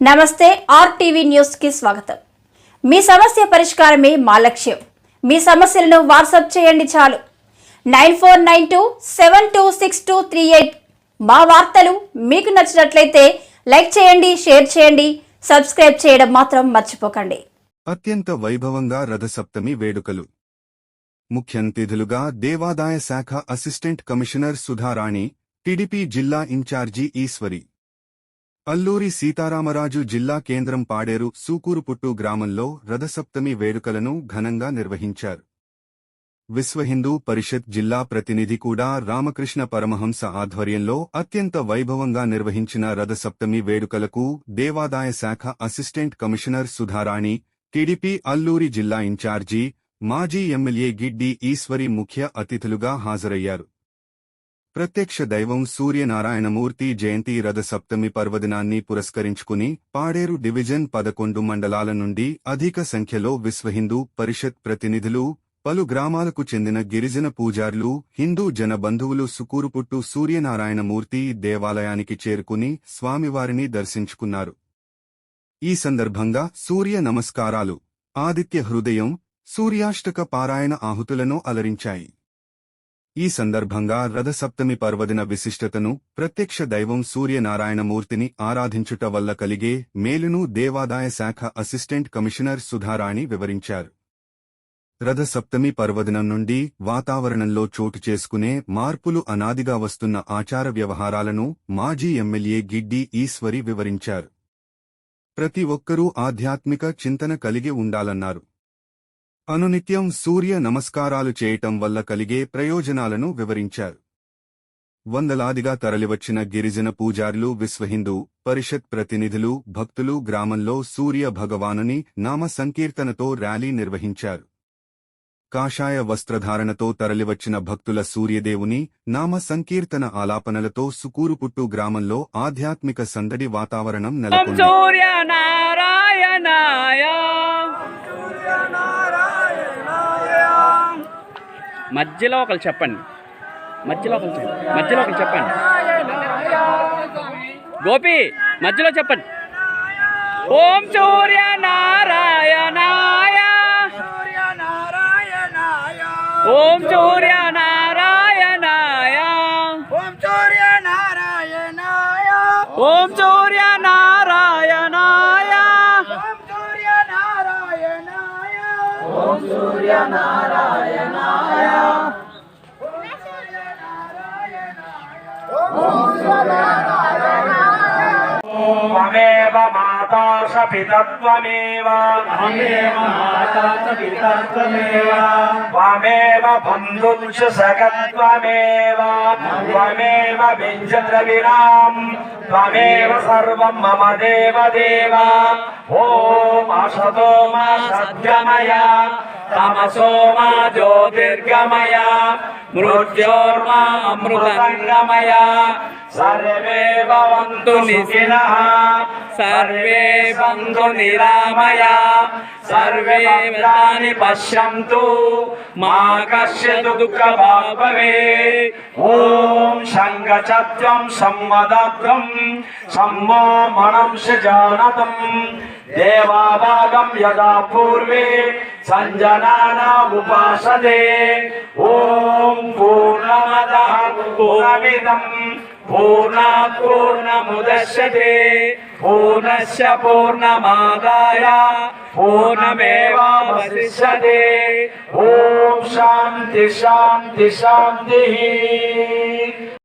నమస్తే ఆర్టీవీ న్యూస్కి స్వాగతం. మీ సమస్య పరిష్కారమే మా లక్ష్యం. మీ సమస్యలను వాట్సాప్ చేయండి చాలు. Nine four nine two seven two six two three eight మా వార్తలు మీకు నచ్చినట్లయితే లైక్ చేయండి షేర్ చేయండి సబ్స్క్రైబ్ చేయడం మాత్రం మర్చిపోకండి. అత్యంత వైభవంగా రథసప్తమి వేడుకలు. ముఖ్యంతిథులుగా దేవాదాయ శాఖ అసిస్టెంట్ కమిషనర్ సుధారాణి టీడీపీ జిల్లా ఇన్ఛార్జి ఈశ్వరి. అల్లూరి సీతారామరాజు జిల్లా కేంద్రం పాడేరు సూకూరుపుట్టు గ్రామంలో రథసప్తమి వేడుకలను ఘనంగా నిర్వహించారు. విశ్వ హిందూ పరిషత్ జిల్లా ప్రతినిధి కూడా రామకృష్ణ పరమహంస ఆధ్వర్యంలో అత్యంత వైభవంగా నిర్వహించిన రథసప్తమి వేడుకలకు దేవాదాయ శాఖ assistant commissioner Sudharani TDP Alluri జిల్లా ఇన్ఛార్జి మాజీ ఎమ్మెల్యే గిడ్డి ఈశ్వరి ముఖ్య అతిథులుగా హాజరయ్యారు. ప్రత్యక్ష దైవం సూర్యనారాయణమూర్తి జయంతి రథసప్తమి పర్వదినాన్ని పురస్కరించుకుని పాడేరు డివిజన్ పదకొండు మండలాల నుండి అధిక సంఖ్యలో విశ్వ హిందూ పరిషత్ ప్రతినిధులు పలు గ్రామాలకు చెందిన గిరిజన పూజారులు హిందూ జనబంధువులు సుకూరుపుట్టు సూర్యనారాయణమూర్తి దేవాలయానికి చేరుకుని స్వామివారిని దర్శించుకున్నారు. ఈ సందర్భంగా సూర్య నమస్కారాలు. ఆదిత్య హృదయం సూర్యాష్టక పారాయణ ఆహుతులను అలరించాయి. ఈ సందర్భంగా రథసప్తమి పర్వదిన విశిష్టతను ప్రత్యక్ష దైవం సూర్యనారాయణమూర్తిని ఆరాధించుట వల్ల కలిగే మేలును దేవాదాయ శాఖ అసిస్టెంట్ కమిషనర్ సుధారాణి వివరించారు. రథసప్తమి పర్వదినం నుండి వాతావరణంలో చోటు చేసుకునే మార్పులు అనాదిగా వస్తున్న ఆచార వ్యవహారాలను మాజీ ఎమ్మెల్యే గిడ్డి ఈశ్వరి వివరించారు. ప్రతి ఒక్కరూ ఆధ్యాత్మిక చింతన కలిగి ఉండాలన్నారు. అనునిత్యం సూర్య నమస్కారాలు చేయటం వల్ల కలిగే ప్రయోజనాలను వివరించారు. వందలాదిగా తరలివచ్చిన గిరిజన పూజారులు విశ్వహిందూ పరిషత్ ప్రతినిధులు భక్తులు గ్రామంలో సూర్య భగవానుని నామ సంకీర్తనతో ర్యాలీ నిర్వహించారు. కాషాయ వస్త్రధారణతో తరలివచ్చిన భక్తుల సూర్యదేవుని నామ సంకీర్తన ఆలాపనలతో సుకూరుపుట్టు గ్రామంలో ఆధ్యాత్మిక సందడి వాతావరణం నెలకొంది. మధ్యలో ఒకరు చెప్పండి. మధ్యలో ఒకరు చెప్పండి. మధ్యలో ఒకరు చెప్పండి. గోపి మధ్యలో చెప్పండి. ఓం సూర్య నారాయణాయ. ఓం సూర్య నారాయణాయ. ఓం సూర్య నారాయణాయ. ఓం సూర్య ఓం సూర్య త్వమేవ మాతా స పితత్వమేవ త్వమేవ మాతా స పితత్వమేవ త్వమేవ బంధుంచ సఖత్వమేవ త్వమేవ వింజద్రవిణాం త్వమేవ సర్వం మమ దేవ దేవ ఓం అసతో మా తమసోమా జ్యోతిర్గమయ మృత్యోర్మా అమృతంగమయ సర్వే భవంతు నిఖిలః సర్వే బంధు నిరామయ సర్వే తాని పశ్యంతు మా కశ్యతు దుఃఖ భవే ఓం సంగచత్వం సంవదత్వం సమ్మో మనం జానతం దేవాభాగం యదా పూర్వే సంజనానాముపాసతే ఓం పూర్ణమదః పూర్ణమిదం పూర్ణాత్ పూర్ణముదశ్యతే పూర్ణస్య పూర్ణమాదాయ పూర్ణమేవావశిష్యతే ఓం శాంతి శాంతి శాంతి